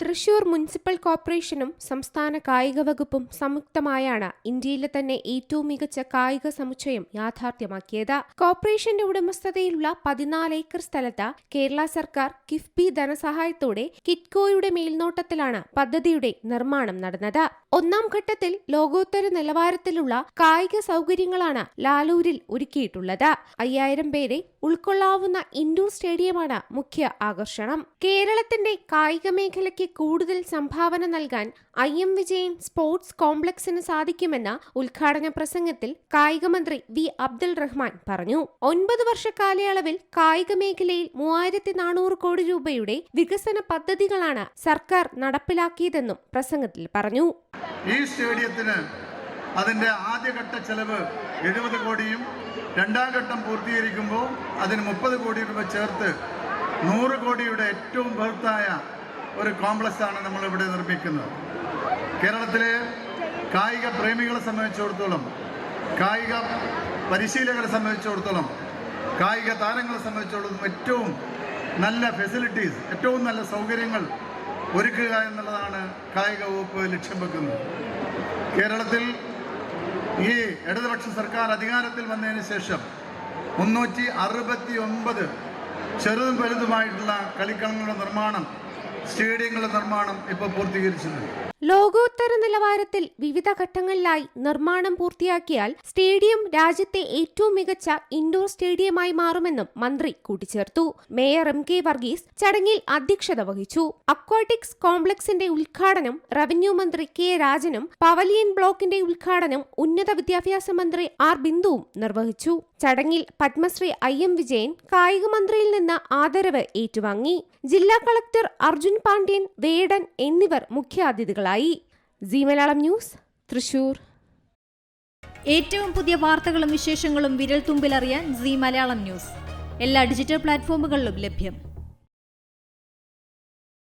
Thrissur municipal കോർപ്പറേഷനും സംസ്ഥാന കായിക വകുപ്പും സംയുക്തമായാണ് ഇന്ത്യയിലെ തന്നെ ഏറ്റവും മികച്ച കായിക സമുച്ചയം യാഥാർത്ഥ്യമാക്കിയത്. കോർപ്പറേഷന്റെ ഉടമസ്ഥതയിലുള്ള പതിനാല് ഏക്കർ സ്ഥലത്ത് കേരള സർക്കാർ കിഫ്ബി ധനസഹായത്തോടെ കിറ്റ്കോയുടെ മേൽനോട്ടത്തിലാണ് പദ്ധതിയുടെ നിർമ്മാണം നടന്നത്. ഒന്നാം ഘട്ടത്തിൽ ലോകോത്തര നിലവാരത്തിലുള്ള കായിക സൗകര്യങ്ങളാണ് ലാലൂരിൽ ഒരുക്കിയിട്ടുള്ളത്. അയ്യായിരം പേരെ ഉൾക്കൊള്ളാവുന്ന ഇൻഡോർ സ്റ്റേഡിയമാണ് മുഖ്യ ആകർഷണം. കേരളത്തിന്റെ കായിക മേഖലയ്ക്ക് കൂടുതൽ സംഭാവന നൽകാൻ ഐ എം വിജയൻ സ്പോർട്സ് കോംപ്ലക്സിന് സാധിക്കുമെന്ന ഉദ്ഘാടന പ്രസംഗത്തിൽ കായികമന്ത്രി വി അബ്ദുൾ റഹ്മാൻ പറഞ്ഞു. ഒൻപത് വർഷ കാലയളവിൽ കായിക മേഖലയിൽ മൂവായിരത്തി നാനൂറ് കോടി രൂപയുടെ വികസന പദ്ധതികളാണ് സർക്കാർ നടപ്പിലാക്കിയതെന്നും പ്രസംഗത്തിൽ പറഞ്ഞു. ഈ സ്റ്റേഡിയത്തിന് അതിന്റെ ആദ്യഘട്ട ചെലവ് എഴുപത് കോടിയും രണ്ടാം ഘട്ടം പൂർത്തീകരിക്കുമ്പോൾ അതിന് മുപ്പത് കോടി രൂപ ചേർത്ത് നൂറ് കോടിയുടെ ഏറ്റവും ബൃഹത്തായ ഒരു കോംപ്ലക്സ് ആണ് നമ്മൾ ഇവിടെ നിർമ്മിക്കുന്നത്. കേരളത്തിലെ കായിക പ്രേമികളെ സംബന്ധിച്ചിടത്തോളം കായിക പരിശീലകരെ സംബന്ധിച്ചിടത്തോളം കായിക താരങ്ങളെ സംബന്ധിച്ചിടത്തോളം ഏറ്റവും നല്ല ഫെസിലിറ്റീസ് ഏറ്റവും നല്ല സൗകര്യങ്ങൾ ഒരുക്കുക എന്നുള്ളതാണ് കായിക വകുപ്പ് ലക്ഷ്യം വെക്കുന്നത്. കേരളത്തിൽ ഈ ഇടതുപക്ഷ സർക്കാർ അധികാരത്തിൽ വന്നതിന് ശേഷം മുന്നൂറ്റി അറുപത്തി ഒമ്പത് ചെറുതും വലുതുമായിട്ടുള്ള കളിക്കളങ്ങളുടെ നിർമ്മാണം സ്റ്റേഡിയങ്ങളുടെ നിർമ്മാണം ഇപ്പോൾ പൂർത്തീകരിച്ചിട്ടുണ്ട്. ലോകോത്തര നിലവാരത്തിൽ വിവിധ ഘട്ടങ്ങളിലായി നിർമ്മാണം പൂർത്തിയാക്കിയാൽ സ്റ്റേഡിയം രാജ്യത്തെ ഏറ്റവും മികച്ച ഇൻഡോർ സ്റ്റേഡിയമായി മാറുമെന്നും മന്ത്രി കൂട്ടിച്ചേർത്തു. മേയർ എം കെ വർഗീസ് ചടങ്ങിൽ അധ്യക്ഷത വഹിച്ചു. അക്വാട്ടിക്സ് കോംപ്ലക്സിന്റെ ഉദ്ഘാടനം റവന്യൂ മന്ത്രി കെ രാജനും പവലിയൻ ബ്ലോക്കിന്റെ ഉദ്ഘാടനം ഉന്നത വിദ്യാഭ്യാസ മന്ത്രി ആർ ബിന്ദുവും നിർവഹിച്ചു. ചടങ്ങിൽ പത്മശ്രീ ഐ എം വിജയൻ കായിക മന്ത്രിയിൽ നിന്ന് ആദരവ് ഏറ്റുവാങ്ങി. ജില്ലാ കളക്ടർ അർജുൻ പാണ്ഡ്യൻ വേടൻ എന്നിവർ മുഖ്യാതിഥികളായി. C Malayalam news Thrissur. ഏറ്റവും പുതിയ വാർത്തകളും വിശേഷങ്ങളും വിരൽ തുമ്പിലറിയാൻ സി മലയാളം ന്യൂസ്. എല്ലാ ഡിജിറ്റൽ പ്ലാറ്റ്ഫോമുകളിലും ലഭ്യം.